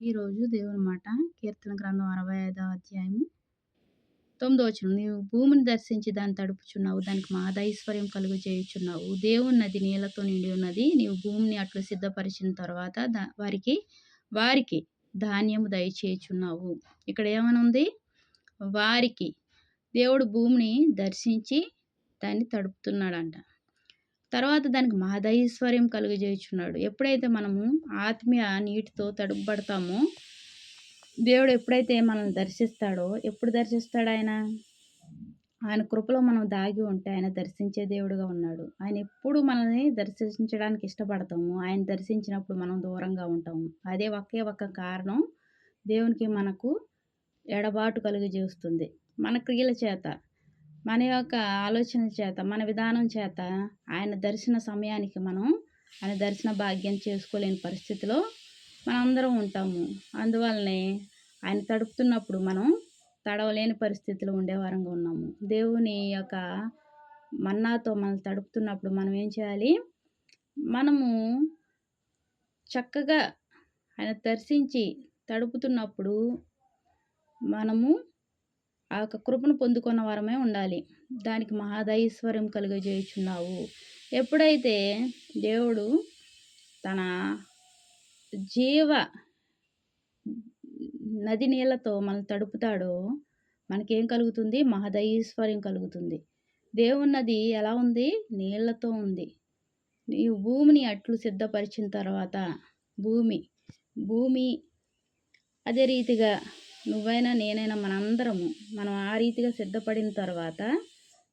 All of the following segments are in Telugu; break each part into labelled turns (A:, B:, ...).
A: ఈరోజు దేవుని మాట కీర్తన గ్రంథం అరవై ఐదవ అధ్యాయము తొమ్మిదో వచ్చిన నీవు భూమిని దర్శించి దాన్ని తడుపుచున్నావు దానికి మహదైశ్వర్యం కలుగు చేయుచున్నావు. దేవుని నది నీళ్ళతో నిండి ఉన్నది. నీవు భూమిని అట్లు సిద్ధపరిచిన తర్వాత దా వారికి వారికి ధాన్యము దయచేయుచున్నావు. ఇక్కడ ఏమనుంది? వారికి దేవుడు భూమిని దర్శించి దాన్ని తడుపుతున్నాడంట. తర్వాత దానికి మహదైశ్వర్యం కలుగజేయుచున్నాడు. ఎప్పుడైతే మనము ఆత్మీయ నీటితో తడుపబడతామో దేవుడు ఎప్పుడైతే మనల్ని దర్శిస్తాడో ఎప్పుడు దర్శిస్తాడు ఆయన? ఆయన కృపలో మనం దాగి ఉంటే ఆయన దర్శించే దేవుడుగా ఉన్నాడు. ఆయన ఎప్పుడు మనల్ని దర్శించడానికి ఇష్టపడతాము ఆయన దర్శించినప్పుడు మనం దూరంగా ఉంటాము. అదే ఒకే ఒక్క కారణం దేవునికి మనకు ఎడబాటు కలుగజేస్తుంది. మన క్రియల చేత. మన యొక్క ఆలోచన చేత మన విధానం చేత ఆయన దర్శన సమయానికి మనం ఆయన దర్శన భాగ్యం చేసుకోలేని పరిస్థితిలో మనందరం ఉంటాము. అందువల్లనే ఆయన తడుపుతున్నప్పుడు మనం తడవలేని పరిస్థితిలో ఉండేవారంగా ఉన్నాము. దేవుని యొక్క మన్నాతో మనం తడుపుతున్నప్పుడు మనం ఏం చేయాలి? మనము చక్కగా ఆయన దర్శించి తడుపుతున్నప్పుడు మనము ఆ యొక్క కృపను పొందుకున్న వారమే ఉండాలి. దానికి మహాదైశ్వర్యం కలుగజేయుచున్నావు. ఎప్పుడైతే దేవుడు తన జీవ నది నీళ్ళతో మనం తడుపుతాడో మనకేం కలుగుతుంది? మహదైశ్వర్యం కలుగుతుంది. దేవుని నది ఎలా ఉంది? నీళ్ళతో ఉంది. ఈ భూమిని అట్లు సిద్ధపరిచిన తర్వాత భూమి భూమి అదే రీతిగా నువ్వైనా నేనైనా మనందరము మనం ఆ రీతిగా సిద్ధపడిన తర్వాత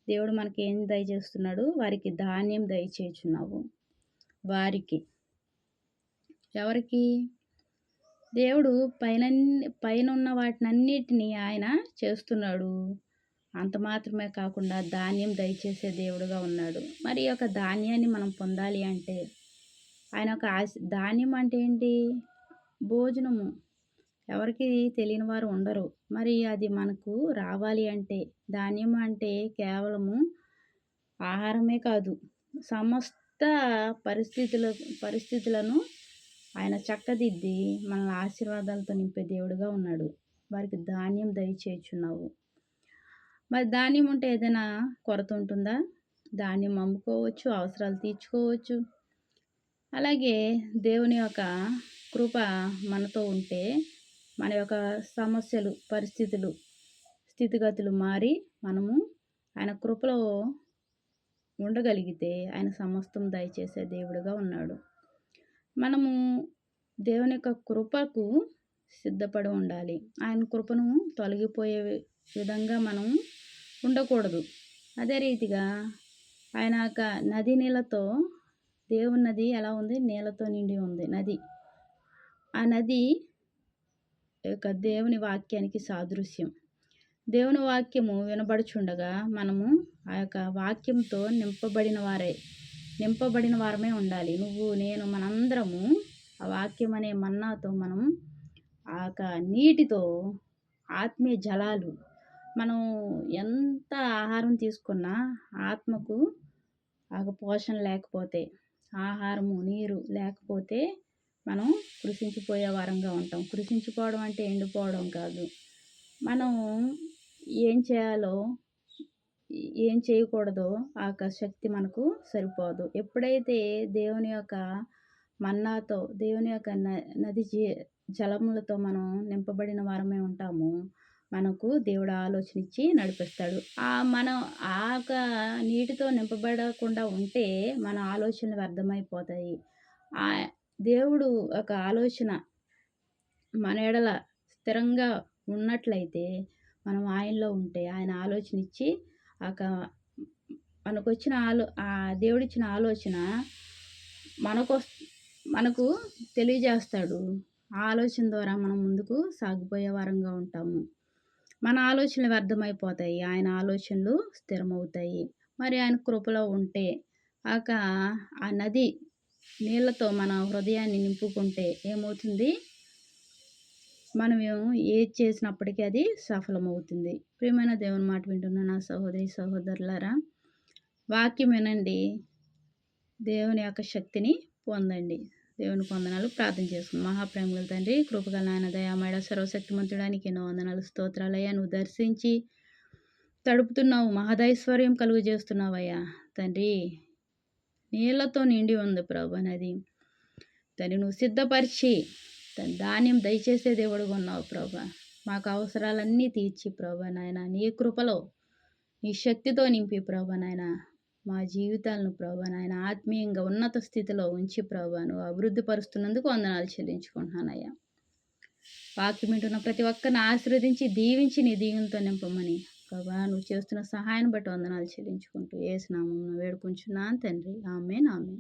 A: దేవుడు మనకి ఏం దయచేస్తున్నాడు? వారికి ధాన్యం దయచేస్తున్నావు వారికి. ఎవరికి? దేవుడు పైన పైన ఉన్న వాటినన్నిటినీ ఆయన చేస్తున్నాడు. అంత మాత్రమే కాకుండా ధాన్యం దయచేసే దేవుడుగా ఉన్నాడు. మరి యొక్క ధాన్యాన్ని మనం పొందాలి అంటే ఆయన ఒక ఆశ ధాన్యం అంటే ఏంటి? భోజనము. ఎవరికి తెలియని వారు ఉండరు. మరి అది మనకు రావాలి అంటే ధాన్యం అంటే కేవలము ఆహారమే కాదు. సమస్త పరిస్థితుల పరిస్థితులను ఆయన చక్కదిద్ది మన ఆశీర్వాదాలతో నింపే దేవుడుగా ఉన్నాడు. వారికి ధాన్యం దయచేయుచున్నావు. మరి ధాన్యం ఉంటే ఏదైనా కొరత ఉంటుందా? ధాన్యం అమ్ముకోవచ్చు అవసరాలు తీర్చుకోవచ్చు. అలాగే దేవుని యొక్క కృప మనతో ఉంటే మన యొక్క సమస్యలు పరిస్థితులు స్థితిగతులు మారి మనము ఆయన కృపలో ఉండగలిగితే ఆయన సమస్తం దయచేసే దేవుడుగా ఉన్నాడు. మనము దేవుని యొక్క కృపకు సిద్ధపడి ఉండాలి. ఆయన కృపను తొలగిపోయే విధంగా మనం ఉండకూడదు. అదే రీతిగా ఆయన యొక్క నది నీళ్ళతో దేవుని నది ఎలా ఉంది? నీళ్ళతో నిండి ఉంది. నది. ఆ నది యొక్క దేవుని వాక్యానికి సాదృశ్యం. దేవుని వాక్యము వినబడుచుండగా మనము ఆ యొక్క వాక్యంతో నింపబడిన వారే నింపబడిన వారమే ఉండాలి. నువ్వు నేను మనందరము ఆ వాక్యం అనే మన్నాతో మనం ఆ యొక్క నీటితో ఆత్మీయ జలాలు మనం ఎంత ఆహారం తీసుకున్నా ఆత్మకు ఆ పోషణ లేకపోతే ఆహారము నీరు లేకపోతే మనం కృషించిపోయే వారంగా ఉంటాం. కృషించిపోవడం అంటే ఎండిపోవడం కాదు. మనం ఏం చేయాలో ఏం చేయకూడదో ఆ యొక్క శక్తి మనకు సరిపోదు. ఎప్పుడైతే దేవుని యొక్క మన్నాతో దేవుని యొక్క నది జలములతో మనం నింపబడిన వారమే ఉంటామో మనకు దేవుడు ఆలోచన ఇచ్చి నడిపిస్తాడు. ఆ మనం ఆ నీటితో నింపబడకుండా ఉంటే మన ఆలోచనలు వ్యర్థమైపోతాయి. దేవుడు ఒక ఆలోచన మన ఎడల స్థిరంగా ఉన్నట్లయితే మనం ఆయనలో ఉంటే ఆయన ఆలోచన ఇచ్చి ఒక మనకు వచ్చిన ఆలో ఆ దేవుడిచ్చిన ఆలోచన మనకు మనకు తెలియజేస్తాడు. ఆ ఆలోచన ద్వారా మనం ముందుకు సాగిపోయే వారంగా ఉంటాము. మన ఆలోచనలు వ్యర్థమైపోతాయి. ఆయన ఆలోచనలు స్థిరమవుతాయి. మరి ఆయన కృపలో ఉంటే ఆక ఆ నది నీళ్ళతో మన హృదయాన్ని నింపుకుంటే ఏమవుతుంది? మనం ఏది చేసినప్పటికీ అది సఫలమవుతుంది. ప్రియమైన దేవుని మాట వింటున్న నా సహోదరి సహోదరులారా వాక్యం వినండి. దేవుని యొక్క శక్తిని పొందండి. దేవుని వందనాలు. ప్రార్థన చేసుకుని మహాప్రేమల తండ్రి కృపగల నాయన దయామేడ సర్వశక్తిమంతుడానికి ఎన్నో వందనాలు స్తోత్రాలయ్యాను దర్శించి తడుపుతున్నావు మహదైశ్వర్యం కలుగు చేస్తున్నావయ్యా తండ్రి నీళ్ళతో నిండి ఉంది ప్రభు నది. తండ్రి నువ్వు సిద్ధపరిచి తన ధాన్యం దయచేసే దేవుడుగా ఉన్నావు ప్రభా. మాకు అవసరాలన్నీ తీర్చి ప్రభా నాయన. నీ కృపలో నీ శక్తితో నింపి ప్రభా నాయన. మా జీవితాలను ప్రభా నాయన ఆత్మీయంగా ఉన్నత స్థితిలో ఉంచి ప్రభా నువ్వు అభివృద్ధి పరుస్తున్నందుకు వందనాలు చెల్లించుకుంటున్నానయ్యా. వాక్యం వింటున్న ప్రతి ఒక్కరిని ఆశీర్వదించి దీవించి నీ దీవెనతో నింపమని ప్రభా. నువ్వు చేస్తున్న సహాయాన్ని బట్టి వందనాలు చెల్లించుకుంటూ వేసినాము వేడుకుంటున్నాను తండ్రి. ఆమె ఆమె